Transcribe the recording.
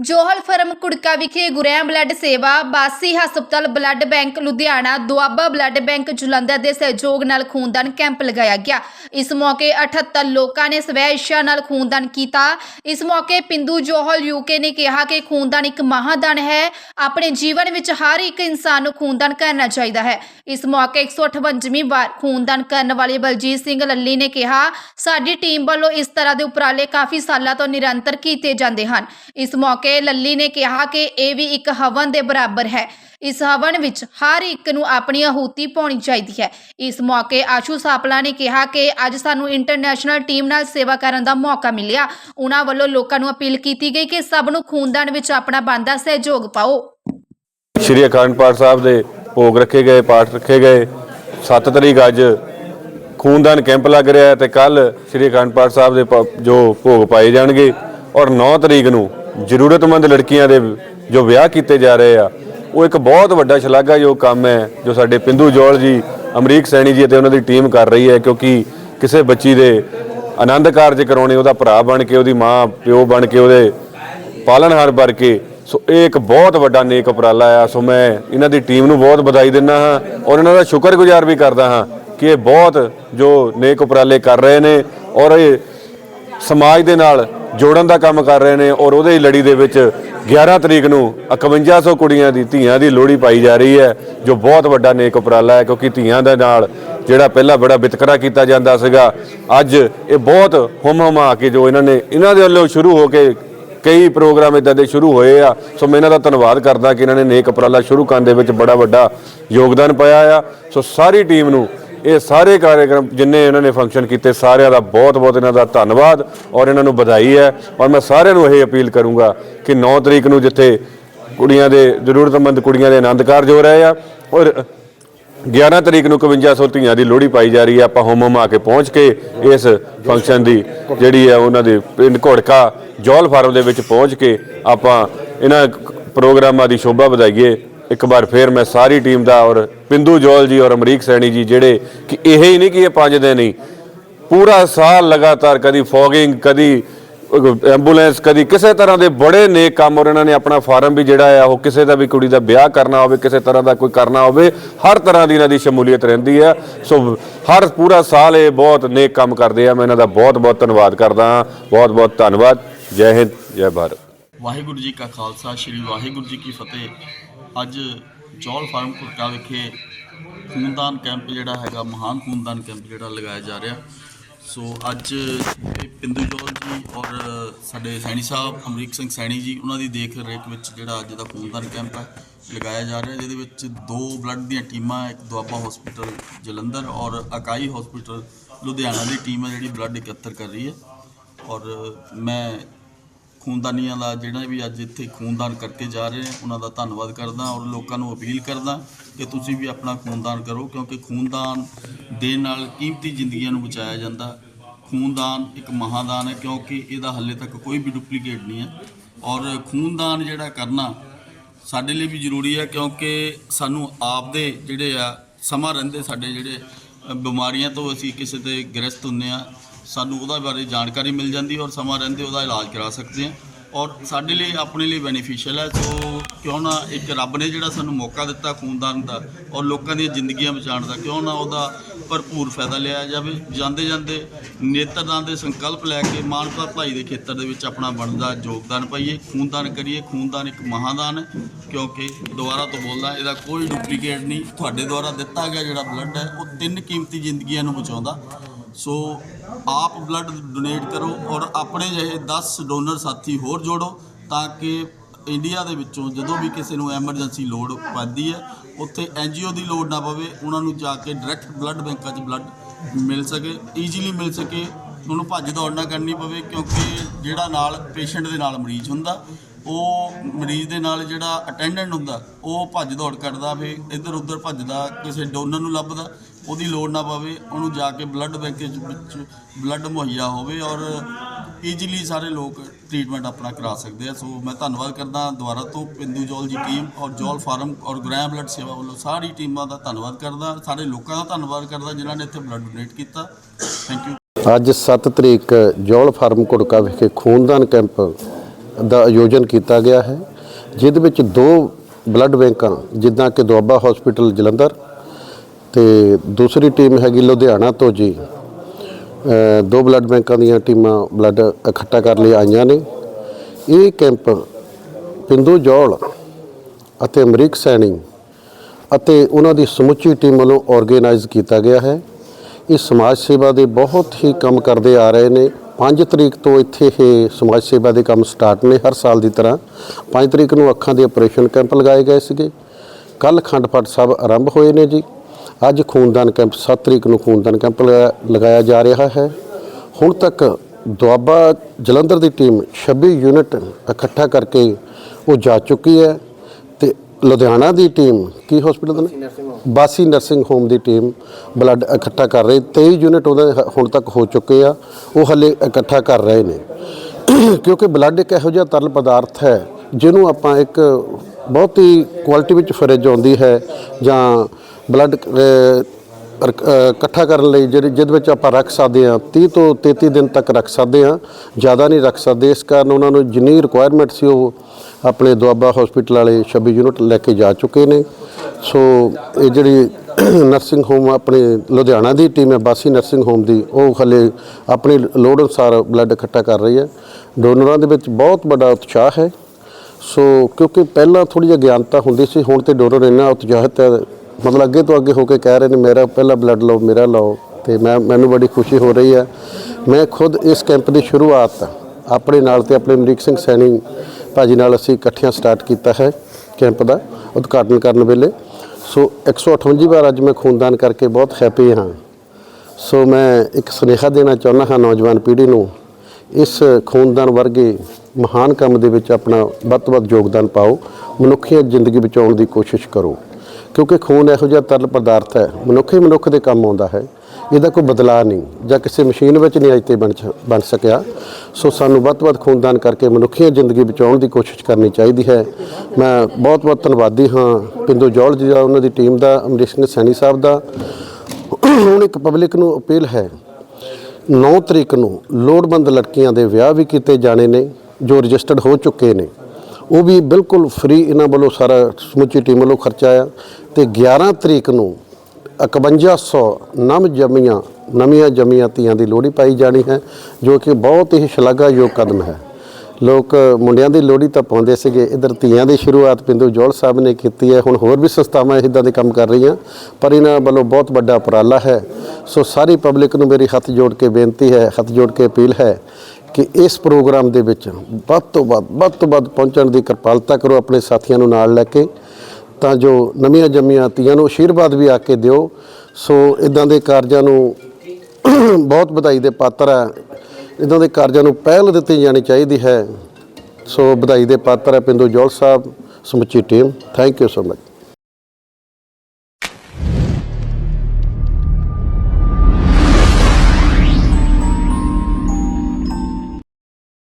Johal firm ਕੁੜਕਾ ਵਿਖੇ ਗੁਰੈਮ blood ਸੇਵਾ, ਬਾਸੀ ਹਸਪਤਾਲ, blood bank Ludhiana, Doaba blood bank Jalandhar ਦੇ ਸਹਿਯੋਗ ਨਾਲ ਖੂਨਦਾਨ ਕੈਂਪ ਲਗਾਇਆ ਗਿਆ। ਇਸ ਮੌਕੇ 78 ਲੋਕਾਂ ਨੇ ਸਵੈ ਇੱਛਾ ਨਾਲ ਖੂਨਦਾਨ ਕੀਤਾ। ਇਸ ਮੌਕੇ ਪਿੰਦੂ ਜੋਹਲ ਯੂਕੇ ਨੇ ਕਿਹਾ ਕਿ ਖੂਨਦਾਨ ਇੱਕ ਮਹਾਦਾਨ ਹੈ। ਆਪਣੇ ਜੀਵਨ ਵਿੱਚ ਹਰ ਇੱਕ ਇਨਸਾਨ ਨੂੰ ਖੂਨਦਾਨ ਕਰਨਾ ਚਾਹੀਦਾ ਹੈ। ਇਸ ਮੌਕੇ 158ਵੀਂ ਵਾਰ ਖੂਨਦਾਨ ਕਰਨ ਵਾਲੇ ਬਲਜੀਤ ਸਿੰਘ ਲੱਲੀ ਨੇ ਕਿਹਾ, ਸਾਡੀ ਟੀਮ ਵੱਲੋਂ ਇਸ ਤਰ੍ਹਾਂ ਦੇ ਉਪਰਾਲੇ ਕਾਫੀ ਸਾਲਾਂ ਤੋਂ ਨਿਰੰਤਰ ਕੀਤੇ ਜਾਂਦੇ ਹਨ। ਇਸ ਮੌਕੇ ਲੱਲੀ ਨੇ ਕਿਹਾ ਕਿ ਇਹ ਵੀ ਇੱਕ ਹਵਨ ਦੇ ਬਰਾਬਰ ਹੈ। ਇਸ ਹਵਨ ਵਿੱਚ ਹਰ ਇੱਕ ਨੂੰ ਆਪਣੀ ਆਹੂਤੀ ਪਾਉਣੀ ਚਾਹੀਦੀ ਹੈ। ਇਸ ਮੌਕੇ ਆਸ਼ੂ ਸਾਪਲਾ ਨੇ ਕਿਹਾ ਕਿ ਅੱਜ ਸਾਨੂੰ ਇੰਟਰਨੈਸ਼ਨਲ ਟੀਮ ਨਾਲ ਸੇਵਾ ਕਰਨ ਦਾ ਮੌਕਾ ਮਿਲਿਆ। ਉਹਨਾਂ ਵੱਲੋਂ ਲੋਕਾਂ ਨੂੰ ਅਪੀਲ ਕੀਤੀ ਗਈ ਕਿ ਸਭ ਨੂੰ ਖੂਨਦਾਨ ਵਿੱਚ ਆਪਣਾ ਬਣਦਾ ਸਹਿਯੋਗ ਪਾਓ। ਸ਼੍ਰੀ ਅਖੰਡ ਪਾਠ ਸਾਹਿਬ ਦੇ ਭੋਗ ਰੱਖੇ ਗਏ, ਪਾਠ ਰੱਖੇ ਗਏ। 7 ਤਰੀਕ ਅੱਜ ਖੂਨਦਾਨ ਕੈਂਪ ਲੱਗ ਰਿਹਾ ਤੇ ਕੱਲ ਸ਼੍ਰੀ ਅਖੰਡ ਪਾਠ ਸਾਹਿਬ ਦੇ ਜੋ ਭੋਗ ਪਾਏ ਜਾਣਗੇ ਔਰ 9 ਤਰੀਕ ਨੂੰ ਜ਼ਰੂਰਤਮੰਦ ਲੜਕੀਆਂ ਦੇ ਜੋ ਵਿਆਹ ਕੀਤੇ ਜਾ ਰਹੇ ਆ, ਉਹ ਇੱਕ ਬਹੁਤ ਵੱਡਾ ਸ਼ਲਾਘਾਯੋਗ ਕੰਮ ਹੈ, ਜੋ ਸਾਡੇ ਪਿੰਦੂ ਜੋਲ ਜੀ, ਅਮਰੀਕ ਸੈਣੀ ਜੀ ਅਤੇ ਉਹਨਾਂ ਦੀ ਟੀਮ ਕਰ ਰਹੀ ਹੈ, ਕਿਉਂਕਿ ਕਿਸੇ ਬੱਚੀ ਦੇ ਆਨੰਦ ਕਾਰਜ ਕਰਾਉਣੇ ਉਹਦਾ ਭਰਾ ਬਣ ਕੇ, ਉਹਦੀ ਮਾਂ, ਪਿਓ ਬਣ ਕੇ, ਉਹਦੇ ਪਾਲਣਹਾਰ ਬਣ ਕੇ, ਸੋ ਇਹ ਇੱਕ ਬਹੁਤ ਵੱਡਾ ਨੇਕ ਉਪਰਾਲਾ ਆ। ਸੋ ਮੈਂ ਇਹਨਾਂ ਦੀ ਟੀਮ ਨੂੰ ਬਹੁਤ ਵਧਾਈ ਦਿੰਦਾ ਹਾਂ ਔਰ ਇਹਨਾਂ ਦਾ ਸ਼ੁਕਰਗੁਜ਼ਾਰ ਵੀ ਕਰਦਾ ਹਾਂ ਕਿ ਇਹ ਬਹੁਤ ਜੋ ਨੇਕ ਉਪਰਾਲੇ ਕਰ ਰਹੇ ਨੇ ਔਰ ਇਹ ਸਮਾਜ ਦੇ ਨਾਲ ਜੋੜਨ ਦਾ ਕੰਮ ਕਰ ਰਹੇ ਨੇ ਔਰ ਉਹਦੇ ਹੀ ਲੜੀ ਦੇ ਵਿੱਚ 11 ਤਰੀਕ ਨੂੰ 5100 ਕੁੜੀਆਂ ਦੀ ਧੀਆਂ ਦੀ ਲੋਹੜੀ ਪਾਈ ਜਾ ਰਹੀ ਹੈ, ਜੋ ਬਹੁਤ ਵੱਡਾ ਨੇਕ ਉਪਰਾਲਾ ਹੈ, ਕਿਉਂਕਿ ਧੀਆਂ ਦੇ ਨਾਲ ਜਿਹੜਾ ਪਹਿਲਾਂ ਬੜਾ ਵਿਤਕਰਾ ਕੀਤਾ ਜਾਂਦਾ ਸੀਗਾ, ਅੱਜ ਇਹ ਬਹੁਤ ਹੁਮ ਹੁਮਾ ਕੇ ਜੋ ਇਹਨਾਂ ਨੇ ਇਹਨਾਂ ਦੇ ਵੱਲੋਂ ਸ਼ੁਰੂ ਹੋ ਕੇ ਕਈ ਪ੍ਰੋਗਰਾਮ ਇਦਾਂ ਦੇ ਸ਼ੁਰੂ ਹੋਏ ਆ, ਸੋ ਮੈਂ ਇਹਨਾਂ ਦਾ ਧੰਨਵਾਦ ਕਰਦਾ ਕਿ ਇਹਨਾਂ ਨੇ ਨੇਕ ਉਪਰਾਲਾ ਸ਼ੁਰੂ ਕਰਨ ਦੇ ਵਿੱਚ ਬੜਾ ਵੱਡਾ ਯੋਗਦਾਨ ਪਾਇਆ ਆ। ਸੋ ਸਾਰੀ ਟੀਮ ਨੂੰ ਇਹ ਸਾਰੇ ਕਾਰਜਕ੍ਰਮ ਜਿੰਨੇ ਇਹਨਾਂ ਨੇ ਫੰਕਸ਼ਨ ਕੀਤੇ, ਸਾਰਿਆਂ ਦਾ ਬਹੁਤ ਬਹੁਤ ਇਹਨਾਂ ਦਾ ਧੰਨਵਾਦ ਔਰ ਇਹਨਾਂ ਨੂੰ ਵਧਾਈ ਹੈ ਔਰ ਮੈਂ ਸਾਰਿਆਂ ਨੂੰ ਇਹ ਅਪੀਲ ਕਰੂੰਗਾ ਕਿ 9 ਤਰੀਕ ਨੂੰ ਜਿੱਥੇ ਕੁੜੀਆਂ ਦੇ ਜ਼ਰੂਰਤਮੰਦ ਕੁੜੀਆਂ ਦੇ ਆਨੰਦ ਕਾਰਜ ਹੋ ਰਹੇ ਆ ਔਰ 11 ਤਰੀਕ ਨੂੰ 5100 ਧੀਆਂ ਦੀ ਲੋਹੜੀ ਪਾਈ ਜਾ ਰਹੀ ਹੈ, ਆਪਾਂ ਹੁਮ ਆ ਕੇ ਪਹੁੰਚ ਕੇ ਇਸ ਫੰਕਸ਼ਨ ਦੀ ਜਿਹੜੀ ਹੈ ਉਹਨਾਂ ਦੇ ਪਿੰਡ ਘੋੜਕਾ ਜੌਲ ਫਾਰਮ ਦੇ ਵਿੱਚ ਪਹੁੰਚ ਕੇ ਆਪਾਂ ਇਹਨਾਂ ਪ੍ਰੋਗਰਾਮਾਂ ਦੀ ਸ਼ੋਭਾ ਵਧਾਈਏ। ਇੱਕ ਵਾਰ ਫੇਰ ਮੈਂ ਸਾਰੀ ਟੀਮ ਦਾ ਔਰ ਪਿੰਦੂ ਜੌਲ ਜੀ ਔਰ ਅਮਰੀਕ ਸੈਣੀ ਜੀ ਜਿਹੜੇ ਕਿ ਇਹ ਹੀ ਨਹੀਂ ਕਿ ਇਹ ਪੰਜ ਦਿਨ ਹੀ, ਪੂਰਾ ਸਾਲ ਲਗਾਤਾਰ ਕਦੀ ਫੋਗਿੰਗ, ਕਦੀ ਐਂਬੂਲੈਂਸ, ਕਦੀ ਕਿਸੇ ਤਰ੍ਹਾਂ ਦੇ ਬੜੇ ਨੇਕ ਕੰਮ ਔਰ ਇਹਨਾਂ ਨੇ ਆਪਣਾ ਫਾਰਮ ਵੀ ਜਿਹੜਾ ਆ, ਉਹ ਕਿਸੇ ਦਾ ਵੀ ਕੁੜੀ ਦਾ ਵਿਆਹ ਕਰਨਾ ਹੋਵੇ, ਕਿਸੇ ਤਰ੍ਹਾਂ ਦਾ ਕੋਈ ਕਰਨਾ ਹੋਵੇ, ਹਰ ਤਰ੍ਹਾਂ ਦੀ ਇਹਨਾਂ ਦੀ ਸ਼ਮੂਲੀਅਤ ਰਹਿੰਦੀ ਹੈ ਸੋ ਹਰ ਪੂਰਾ ਸਾਲ ਇਹ ਬਹੁਤ ਨੇਕ ਕੰਮ ਕਰਦੇ ਆ। ਮੈਂ ਇਹਨਾਂ ਦਾ ਬਹੁਤ ਬਹੁਤ ਧੰਨਵਾਦ ਕਰਦਾ ਹਾਂ। ਬਹੁਤ ਬਹੁਤ ਧੰਨਵਾਦ। ਜੈ ਹਿੰਦ, ਜੈ ਭਾਰਤ। ਵਾਹਿਗੁਰੂ ਜੀ ਕਾ ਖਾਲਸਾ, ਸ੍ਰੀ ਵਾਹਿਗੁਰੂ ਜੀ ਕੀ ਫਤਿਹ। ਅੱਜ ਜੌਲ ਫਾਰਮ ਕੁਰਕਾ ਵਿਖੇ ਖੂਨਦਾਨ ਕੈਂਪ ਜਿਹੜਾ ਹੈਗਾ, ਮਹਾਨ ਖੂਨਦਾਨ ਕੈਂਪ ਜਿਹੜਾ ਲਗਾਇਆ ਜਾ ਰਿਹਾ। ਸੋ ਅੱਜ ਪਿੰਦੂ ਜੌਲ ਜੀ ਔਰ ਸਾਡੇ ਸੈਣੀ ਸਾਹਿਬ, ਅਮਰੀਕ ਸਿੰਘ ਸੈਣੀ ਜੀ, ਉਹਨਾਂ ਦੀ ਦੇਖ ਰੇਖ ਵਿੱਚ ਜਿਹੜਾ ਅੱਜ ਦਾ ਖੂਨਦਾਨ ਕੈਂਪ ਹੈ, ਲਗਾਇਆ ਜਾ ਰਿਹਾ। ਜਿਹਦੇ ਵਿੱਚ ਦੋ ਬਲੱਡ ਦੀਆਂ ਟੀਮਾਂ, ਇੱਕ ਦੁਆਬਾ ਹਸਪੀਟਲ ਜਲੰਧਰ ਔਰ ਅਕਾਈ ਹਸਪੀਟਲ ਲੁਧਿਆਣਾ ਦੀ ਟੀਮ ਹੈ, ਜਿਹੜੀ ਬਲੱਡ ਇਕੱਤਰ ਕਰ ਰਹੀ ਹੈ। ਔਰ ਮੈਂ ਖੂਨਦਾਨੀਆਂ ਦਾ ਜਿਹੜਾ ਵੀ ਅੱਜ ਇੱਥੇ ਖੂਨਦਾਨ ਕਰਕੇ ਜਾ ਰਹੇ ਨੇ, ਉਹਨਾਂ ਦਾ ਧੰਨਵਾਦ ਕਰਦਾ ਔਰ ਲੋਕਾਂ ਨੂੰ ਅਪੀਲ ਕਰਦਾ ਕਿ ਤੁਸੀਂ ਵੀ ਆਪਣਾ ਖੂਨਦਾਨ ਕਰੋ, ਕਿਉਂਕਿ ਖੂਨਦਾਨ ਦੇਣ ਨਾਲ ਕੀਮਤੀ ਜ਼ਿੰਦਗੀਆਂ ਨੂੰ ਬਚਾਇਆ ਜਾਂਦਾ। ਖੂਨਦਾਨ ਇੱਕ ਮਹਾਦਾਨ ਹੈ, ਕਿਉਂਕਿ ਇਹਦਾ ਹਾਲੇ ਤੱਕ ਕੋਈ ਵੀ ਡੁਪਲੀਕੇਟ ਨਹੀਂ ਹੈ। ਔਰ ਖੂਨਦਾਨ ਜਿਹੜਾ ਕਰਨਾ ਸਾਡੇ ਲਈ ਵੀ ਜ਼ਰੂਰੀ ਹੈ, ਕਿਉਂਕਿ ਸਾਨੂੰ ਆਪ ਦੇ ਜਿਹੜੇ ਆ, ਸਮਾਂ ਰਹਿੰਦੇ ਸਾਡੇ ਜਿਹੜੇ ਬਿਮਾਰੀਆਂ ਤੋਂ ਅਸੀਂ ਕਿਸੇ ਤੇ ਗ੍ਰਸਤ ਹੁੰਨੇ ਆ ਸਾਨੂੰ ਉਹਦਾ ਬਾਰੇ ਜਾਣਕਾਰੀ ਮਿਲ ਜਾਂਦੀ ਔਰ ਸਮਾਂ ਰਹਿੰਦੇ ਉਹਦਾ ਇਲਾਜ ਕਰਾ ਸਕਦੇ ਹਾਂ। ਔਰ ਸਾਡੇ ਲਈ, ਆਪਣੇ ਲਈ ਬੈਨੀਫੀਸ਼ੀਅਲ ਹੈ। ਸੋ ਕਿਉਂ ਨਾ ਇੱਕ ਰੱਬ ਨੇ ਜਿਹੜਾ ਸਾਨੂੰ ਮੌਕਾ ਦਿੱਤਾ ਖੂਨਦਾਨ ਦਾ ਔਰ ਲੋਕਾਂ ਦੀਆਂ ਜ਼ਿੰਦਗੀਆਂ ਬਚਾਉਣ ਦਾ, ਕਿਉਂ ਨਾ ਉਹਦਾ ਭਰਪੂਰ ਫਾਇਦਾ ਲਿਆ ਜਾਵੇ। ਜਾਂਦੇ ਜਾਂਦੇ ਨੇਤਰਦਾਨ ਦੇ ਸੰਕਲਪ ਲੈ ਕੇ ਮਾਨਵਤਾ ਭਲਾਈ ਦੇ ਖੇਤਰ ਦੇ ਵਿੱਚ ਆਪਣਾ ਬਣਦਾ ਯੋਗਦਾਨ ਪਾਈਏ, ਖੂਨਦਾਨ ਕਰੀਏ। ਖੂਨਦਾਨ ਇੱਕ ਮਹਾਦਾਨ ਹੈ, ਕਿਉਂਕਿ ਦੁਬਾਰਾ ਤੋਂ ਬੋਲਦਾ, ਇਹਦਾ ਕੋਈ ਡੁਪਲੀਕੇਟ ਨਹੀਂ। ਤੁਹਾਡੇ ਦੁਆਰਾ ਦਿੱਤਾ ਗਿਆ ਜਿਹੜਾ ਬਲੱਡ ਹੈ, ਉਹ ਤਿੰਨ ਕੀਮਤੀ ਜ਼ਿੰਦਗੀਆਂ ਨੂੰ ਬਚਾਉਂਦਾ। ਸੋ ਆਪ ਬਲੱਡ ਡੋਨੇਟ ਕਰੋ ਔਰ ਆਪਣੇ ਜਿਹੇ 10 ਡੋਨਰ ਸਾਥੀ ਹੋਰ ਜੋੜੋ ਤਾਂ ਕਿ ਇੰਡੀਆ ਦੇ ਵਿੱਚੋਂ ਜਦੋਂ ਵੀ ਕਿਸੇ ਨੂੰ ਐਮਰਜੈਂਸੀ ਲੋੜ ਪੈਂਦੀ ਹੈ, ਉੱਥੇ ਐਨਜੀਓ ਦੀ ਲੋੜ ਨਾ ਪਵੇ, ਉਹਨਾਂ ਨੂੰ ਜਾ ਕੇ ਡਾਇਰੈਕਟ ਬਲੱਡ ਬੈਂਕਾਂ 'ਚ ਬਲੱਡ ਮਿਲ ਸਕੇ, ਈਜ਼ੀਲੀ ਮਿਲ ਸਕੇ। ਉਹਨੂੰ ਭੱਜ ਦੌੜ ਨਾ ਕਰਨੀ ਪਵੇ ਕਿਉਂਕਿ ਜਿਹੜਾ ਨਾਲ ਪੇਸ਼ੈਂਟ ਦੇ ਨਾਲ ਮਰੀਜ਼ ਹੁੰਦਾ, ਉਹ ਮਰੀਜ਼ ਦੇ ਨਾਲ ਜਿਹੜਾ ਅਟੈਂਡੈਂਟ ਹੁੰਦਾ, ਉਹ ਭੱਜ ਦੌੜ ਕਰਦਾ ਫੇ ਇੱਧਰ ਉੱਧਰ ਭੱਜਦਾ, ਕਿਸੇ ਡੋਨਰ ਨੂੰ ਲੱਭਦਾ। ਉਹਦੀ ਲੋੜ ਨਾ ਪਵੇ, ਉਹਨੂੰ ਜਾ ਕੇ ਬਲੱਡ ਬੈਂਕ ਵਿੱਚ ਬਲੱਡ ਮੁਹੱਈਆ ਹੋਵੇ ਔਰ ਈਜ਼ੀਲੀ ਸਾਰੇ ਲੋਕ ਟ੍ਰੀਟਮੈਂਟ ਆਪਣਾ ਕਰਾ ਸਕਦੇ ਆ। ਸੋ ਮੈਂ ਧੰਨਵਾਦ ਕਰਦਾ ਦੁਬਾਰਾ ਤੋਂ ਪਿੰਦੂ ਜੋਲ ਜੀ ਟੀਮ ਔਰ ਜੋਲ ਫਾਰਮ ਔਰ ਗ੍ਰੈਮ ਬਲੱਡ ਸੇਵਾ ਵੱਲੋਂ ਸਾਰੀ ਟੀਮਾਂ ਦਾ ਧੰਨਵਾਦ ਕਰਦਾ, ਸਾਰੇ ਲੋਕਾਂ ਦਾ ਧੰਨਵਾਦ ਕਰਦਾ ਜਿਨ੍ਹਾਂ ਨੇ ਇੱਥੇ ਬਲੱਡ ਡੋਨੇਟ ਕੀਤਾ। ਥੈਂਕ ਯੂ ਅੱਜ 7 ਤਰੀਕ ਜੌਲ ਫਾਰਮ ਕੁੜਕਾ ਵਿਖੇ ਖੂਨਦਾਨ ਕੈਂਪ ਦਾ ਆਯੋਜਨ ਕੀਤਾ ਗਿਆ ਹੈ ਜਿਹਦੇ ਵਿੱਚ ਦੋ ਬਲੱਡ ਬੈਂਕਾਂ ਜਿੱਦਾਂ ਕਿ ਦੁਆਬਾ ਹਸਪੀਟਲ ਜਲੰਧਰ ਤੇ ਦੂਸਰੀ ਟੀਮ ਹੈਗੀ ਲੁਧਿਆਣਾ ਤੋਂ ਜੀ। ਦੋ ਬਲੱਡ ਬੈਂਕਾਂ ਦੀਆਂ ਟੀਮਾਂ ਬਲੱਡ ਇਕੱਠਾ ਕਰਨ ਲਈ ਆਈਆਂ ਨੇ। ਇਹ ਕੈਂਪ ਪਿੰਦੂ ਜੋਲ ਅਤੇ ਅਮਰੀਕ ਸੈਣੀ ਅਤੇ ਉਹਨਾਂ ਦੀ ਸਮੁੱਚੀ ਟੀਮ ਵੱਲੋਂ ਆਰਗੇਨਾਈਜ਼ ਕੀਤਾ ਗਿਆ ਹੈ। ਇਹ ਸਮਾਜ ਸੇਵਾ ਦੇ ਬਹੁਤ ਹੀ ਕੰਮ ਕਰਦੇ ਆ ਰਹੇ ਨੇ। 5 ਤਰੀਕ ਤੋਂ ਇੱਥੇ ਇਹ ਸਮਾਜ ਸੇਵਾ ਦੇ ਕੰਮ ਸਟਾਰਟ ਨੇ ਹਰ ਸਾਲ ਦੀ ਤਰ੍ਹਾਂ। 5 ਤਰੀਕ ਨੂੰ ਅੱਖਾਂ ਦੇ ਆਪਰੇਸ਼ਨ ਕੈਂਪ ਲਗਾਏ ਗਏ ਸੀਗੇ। ਕੱਲ ਖੰਡ ਪਾਠ ਸਾਹਿਬ ਆਰੰਭ ਹੋਏ ਨੇ ਜੀ। ਅੱਜ ਖੂਨਦਾਨ ਕੈਂਪ 7 ਤਰੀਕ ਨੂੰ ਖੂਨਦਾਨ ਕੈਂਪ ਲਗਾਇਆ- ਜਾ ਰਿਹਾ ਹੈ। ਹੁਣ ਤੱਕ ਦੁਆਬਾ ਜਲੰਧਰ ਦੀ ਟੀਮ 26 ਯੂਨਿਟ ਇਕੱਠਾ ਕਰਕੇ ਉਹ ਜਾ ਚੁੱਕੀ ਹੈ ਤੇ ਲੁਧਿਆਣਾ ਦੀ ਟੀਮ ਕੀ ਹਸਪੀਟਲ ਦਾ ਨਾਮ? Basi nursing home. ਦੀ ਟੀਮ ਬਲੱਡ ਇਕੱਠਾ ਕਰ ਰਹੀ 23 ਯੂਨਿਟ ਉਹਦੇ ਹੁਣ ਤੱਕ ਹੋ ਚੁੱਕੇ ਆ ਉਹ ਹਲੇ ਇਕੱਠਾ ਕਰ ਰਹੇ ਨੇ। ਕਿਉਂਕਿ ਬਲੱਡ ਇੱਕ ਇਹੋ ਜਿਹਾ ਤਰਲ ਪਦਾਰਥ ਹੈ ਜਿਹਨੂੰ ਆਪਾਂ ਇੱਕ ਬਹੁਤ ਹੀ ਕੁਆਲਿਟੀ ਵਿੱਚ ਫਰਿੱਜ ਆਉਂਦੀ ਹੈ ਜਾਂ ਬਲੱਡ ਇਕੱਠਾ ਕਰਨ ਲਈ ਜਿਹੜੀ ਜਿਹਦੇ ਵਿੱਚ ਆਪਾਂ ਰੱਖ ਸਕਦੇ ਹਾਂ 30 ਤੋਂ 33 ਦਿਨ ਤੱਕ ਰੱਖ ਸਕਦੇ ਹਾਂ, ਜ਼ਿਆਦਾ ਨਹੀਂ ਰੱਖ ਸਕਦੇ। ਇਸ ਕਾਰਨ ਉਹਨਾਂ ਨੂੰ ਜਿੰਨੀ ਰਿਕੁਆਇਰਮੈਂਟ ਸੀ ਉਹ ਆਪਣੇ ਦੁਆਬਾ ਹਸਪੀਟਲ ਵਾਲੇ 26 ਯੂਨਿਟ ਲੈ ਕੇ ਜਾ ਚੁੱਕੇ ਨੇ। ਸੋ ਇਹ ਜਿਹੜੀ ਨਰਸਿੰਗ ਹੋਮ ਆਪਣੇ ਲੁਧਿਆਣਾ ਦੀ ਟੀਮ ਹੈ, ਬਾਸੀ ਨਰਸਿੰਗ ਹੋਮ ਦੀ, ਉਹ ਹਲੇ ਆਪਣੀ ਲੋੜ ਅਨੁਸਾਰ ਬਲੱਡ ਇਕੱਠਾ ਕਰ ਰਹੀ ਹੈ। ਡੋਨਰਾਂ ਦੇ ਵਿੱਚ ਬਹੁਤ ਵੱਡਾ ਉਤਸ਼ਾਹ ਹੈ। ਸੋ ਕਿਉਂਕਿ ਪਹਿਲਾਂ ਥੋੜੀ ਜਿਹੀ ਗਿਆਨਤਾ ਹੁੰਦੀ ਸੀ, ਹੁਣ ਤੇ ਡੋਨਰ ਇੰਨਾ ਉਤਸ਼ਾਹਿਤ ਹੈ ਮਤਲਬ ਅੱਗੇ ਤੋਂ ਅੱਗੇ ਹੋ ਕੇ ਕਹਿ ਰਹੇ ਨੇ, ਮੇਰਾ ਪਹਿਲਾ ਬਲੱਡ ਲਓ, ਮੇਰਾ ਲਓ। ਤੇ ਮੈਂ, ਮੈਨੂੰ ਬੜੀ ਖੁਸ਼ੀ ਹੋ ਰਹੀ ਹੈ। ਮੈਂ ਖੁਦ ਇਸ ਕੈਂਪ ਦੀ ਸ਼ੁਰੂਆਤ ਆਪਣੇ ਨਾਲ ਤੇ ਆਪਣੇ ਅਮਰੀਕ ਸਿੰਘ ਸੈਣੀ ਭਾਜੀ ਨਾਲ ਅਸੀਂ ਇਕੱਠਿਆਂ ਸਟਾਰਟ ਕੀਤਾ ਹੈ ਕੈਂਪ ਦਾ ਉਦਘਾਟਨ ਕਰਨ ਵੇਲੇ। ਸੋ 158 ਵਾਰ ਅੱਜ ਮੈਂ ਖੂਨਦਾਨ ਕਰਕੇ ਬਹੁਤ ਹੈਪੀ ਹਾਂ। ਸੋ ਮੈਂ ਇੱਕ ਸੁਨੇਹਾ ਦੇਣਾ ਚਾਹੁੰਦਾ ਹਾਂ ਨੌਜਵਾਨ ਪੀੜ੍ਹੀ ਨੂੰ, ਇਸ ਖੂਨਦਾਨ ਵਰਗੇ ਮਹਾਨ ਕੰਮ ਦੇ ਵਿੱਚ ਆਪਣਾ ਵੱਧ ਤੋਂ ਵੱਧ ਯੋਗਦਾਨ ਪਾਓ, ਮਨੁੱਖੀ ਜ਼ਿੰਦਗੀ ਬਚਾਉਣ ਦੀ ਕੋਸ਼ਿਸ਼ ਕਰੋ। ਕਿਉਂਕਿ ਖੂਨ ਇਹੋ ਜਿਹਾ ਤਰਲ ਪਦਾਰਥ ਹੈ, ਮਨੁੱਖੀ ਮਨੁੱਖ ਦੇ ਕੰਮ ਆਉਂਦਾ ਹੈ। ਇਹਦਾ ਕੋਈ ਬਦਲਾਅ ਨਹੀਂ, ਜਾਂ ਕਿਸੇ ਮਸ਼ੀਨ ਵਿੱਚ ਨਹੀਂ ਅੱਜ ਤੇ ਬਣ ਸ- ਬਣ ਸਕਿਆ। ਸੋ ਸਾਨੂੰ ਵੱਧ ਤੋਂ ਵੱਧ ਖੂਨਦਾਨ ਕਰਕੇ ਮਨੁੱਖੀ ਜ਼ਿੰਦਗੀ ਬਚਾਉਣ ਦੀ ਕੋਸ਼ਿਸ਼ ਕਰਨੀ ਚਾਹੀਦੀ ਹੈ। ਮੈਂ ਬਹੁਤ ਬਹੁਤ ਧੰਨਵਾਦੀ ਹਾਂ ਪਿੰਦੋ ਜੋਲ ਜੀ ਦਾ, ਉਹਨਾਂ ਦੀ ਟੀਮ ਦਾ ਅਮਰੀਕ ਸਿੰਘ ਸੈਣੀ ਸਾਹਿਬ ਦਾ। ਹੁਣ ਇੱਕ ਪਬਲਿਕ ਨੂੰ ਅਪੀਲ ਹੈ 9 ਤਰੀਕ ਨੂੰ ਲੋੜਵੰਦ ਲੜਕੀਆਂ ਦੇ ਵਿਆਹ ਵੀ ਕੀਤੇ ਜਾਣੇ ਨੇ, ਜੋ ਰਜਿਸਟਰਡ ਹੋ ਚੁੱਕੇ ਨੇ। ਉਹ ਵੀ ਬਿਲਕੁਲ ਫ੍ਰੀ ਇਹਨਾਂ ਵੱਲੋਂ ਸਾਰਾ ਸਮੁੱਚੀ ਟੀਮ ਵੱਲੋਂ ਖਰਚਾ ਆ ਤੇ 11 ਤਰੀਕ ਨੂੰ 5100 ਨਵ ਜੰਮੀਆਂ, ਨਵੀਆਂ ਜੰਮੀਆਂ ਧੀਆਂ ਦੀ ਲੋਹੜੀ ਪਾਈ ਜਾਣੀ ਹੈ, ਜੋ ਕਿ ਬਹੁਤ ਹੀ ਸ਼ਲਾਘਾਯੋਗ ਕਦਮ ਹੈ। ਲੋਕ ਮੁੰਡਿਆਂ ਦੀ ਲੋਹੜੀ ਤਾਂ ਪਾਉਂਦੇ ਸੀਗੇ, ਇਧਰ ਧੀਆਂ ਦੀ ਸ਼ੁਰੂਆਤ ਪਿੰਦੂ ਜੋਲ ਸਾਹਿਬ ਨੇ ਕੀਤੀ ਹੈ, ਹੁਣ ਹੋਰ ਵੀ ਸੰਸਥਾਵਾਂ ਇਦਾਂ ਦੇ ਕੰਮ ਕਰ ਰਹੀਆਂ, ਪਰ ਇਹਨਾਂ ਵੱਲੋਂ ਬਹੁਤ ਵੱਡਾ ਉਪਰਾਲਾ ਹੈ। ਸੋ ਸਾਰੀ ਪਬਲਿਕ ਨੂੰ ਮੇਰੀ ਹੱਥ ਜੋੜ ਕੇ ਬੇਨਤੀ ਹੈ, ਹੱਥ ਜੋੜ ਕੇ ਅਪੀਲ ਹੈ ਕਿ ਇਸ ਪ੍ਰੋਗਰਾਮ ਦੇ ਵਿੱਚ ਵੱਧ ਤੋਂ ਵੱਧ ਵੱਧ ਤੋਂ ਵੱਧ ਪਹੁੰਚਣ ਦੀ ਕਿਰਪਾਲਤਾ ਕਰੋ ਆਪਣੇ ਸਾਥੀਆਂ ਨੂੰ ਨਾਲ ਲੈ ਕੇ। ਤਾਂ ਜੋ ਨਵੀਆਂ ਜੰਮੀਆਂ ਧੀਆਂ ਨੂੰ ਆਸ਼ੀਰਵਾਦ ਵੀ ਆ ਕੇ ਦਿਓ। ਸੋ ਇਦਾਂ ਦੇ ਕਾਰਜਾਂ ਨੂੰ ਬਹੁਤ ਵਧਾਈ ਦੇ ਪਾਤਰ ਹੈ ਇਦਾਂ ਦੇ ਕਾਰਜਾਂ ਨੂੰ ਪਹਿਲ ਦਿੱਤੀ ਜਾਣੀ ਚਾਹੀਦੀ ਹੈ। ਸੋ ਵਧਾਈ ਦੇ ਪਾਤਰ ਹੈ ਪਿੰਦੂ ਜੋਲ ਸਾਹਿਬ, ਸਮੁੱਚੀ team. Thank you so much